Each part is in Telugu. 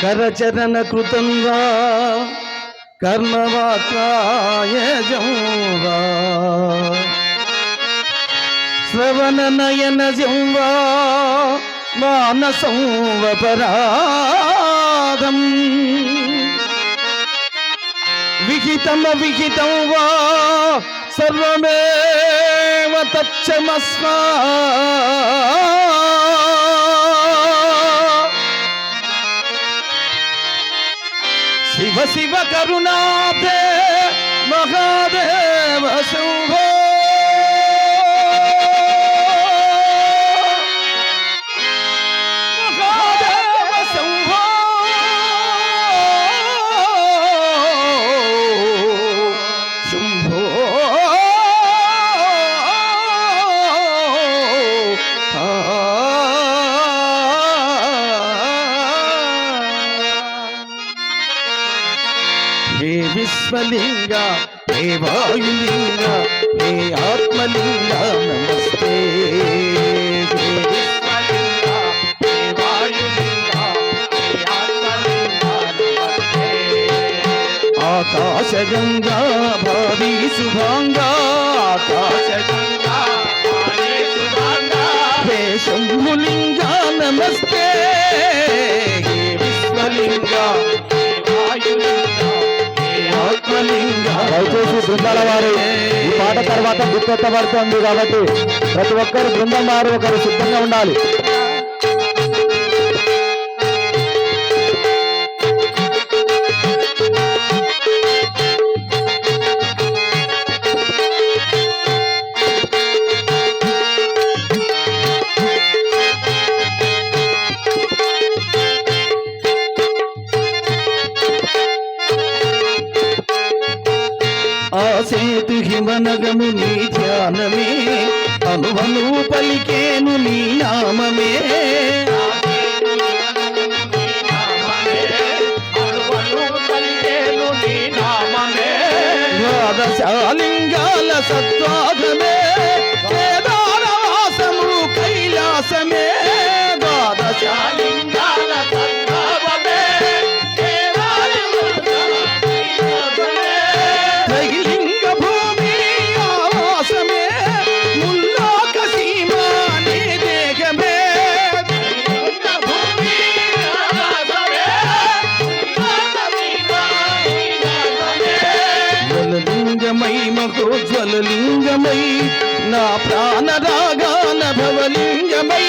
కరచరణ కృతంగా వా శ్రవణ నయన జంవా మానసం వపరాధం విహితమ విహితం వా సర్వమే తచ్చమస్మా శివ శివ కరుణాదే మహాదేవ శుభో విశ్వలింగ హే వాయులింగ హే ఆత్మలింగ నమస్తే. హే విశ్వలింగ హే వాయులింగ హే ఆత్మలింగ ఆకాశగంగా భారీ శుభాంగా ఆకాశగంగా దయచేసి బృందాల వారు ఈ పాట తర్వాత గుర్తెత్తబడుతుంది కాబట్టి ప్రతి ఒక్కరు బృందం వారు ఒకరు సిద్ధంగా ఉండాలి. నీ ధ్యానమే అనువను పలికేను నీ నామమే. ద్వాదశాలింగాల సత్వాగమే కేదారవాసము కైలాసమే. ద్వాదశాలి నా ప్రాణ రాగాన భవలింగమై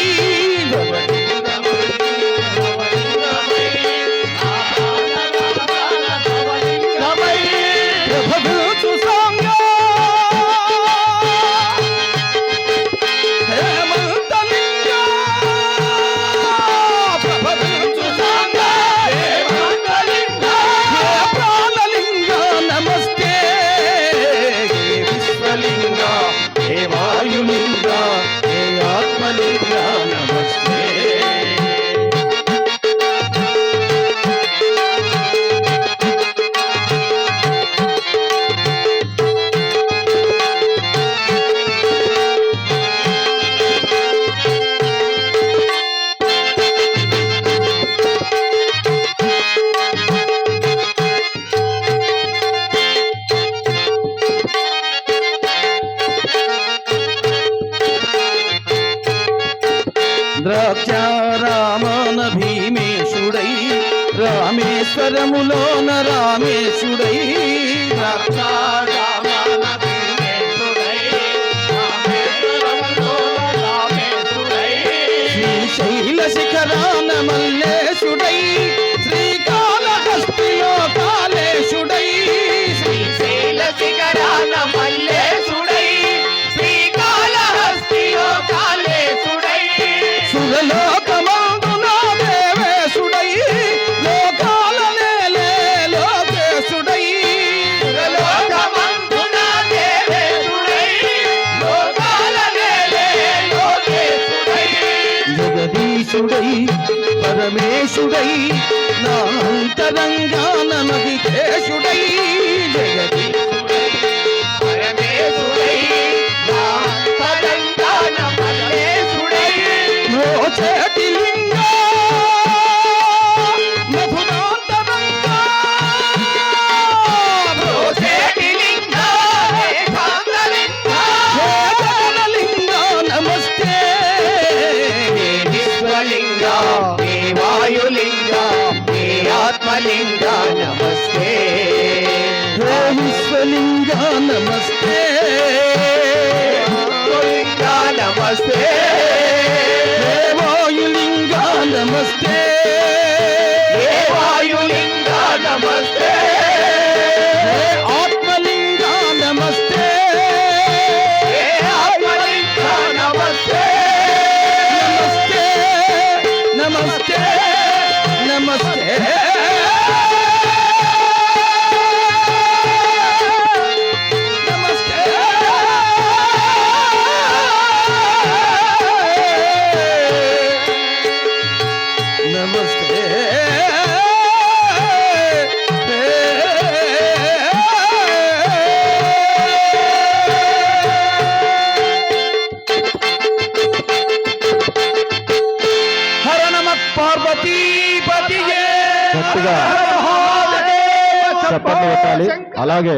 ద్రాక్షారామాన భీమేశుడై రామేశ్వరములోన రామేశుడై ద్రాక్షారామాన పరమేశుడై నా అంతరంగాన మహికేశుడై జగతి లింగ నమస్తే. లింగ నమస్తే. వాయులింగ నమస్తే. వాయులింగ నమస్తే. ఆత్మలింగ నమస్తే. ఆత్మలింగ నమస్తే. నమస్తే నమస్తే నమస్తే. గట్టిగా చప్పట్లు కొట్టాలి. అలాగే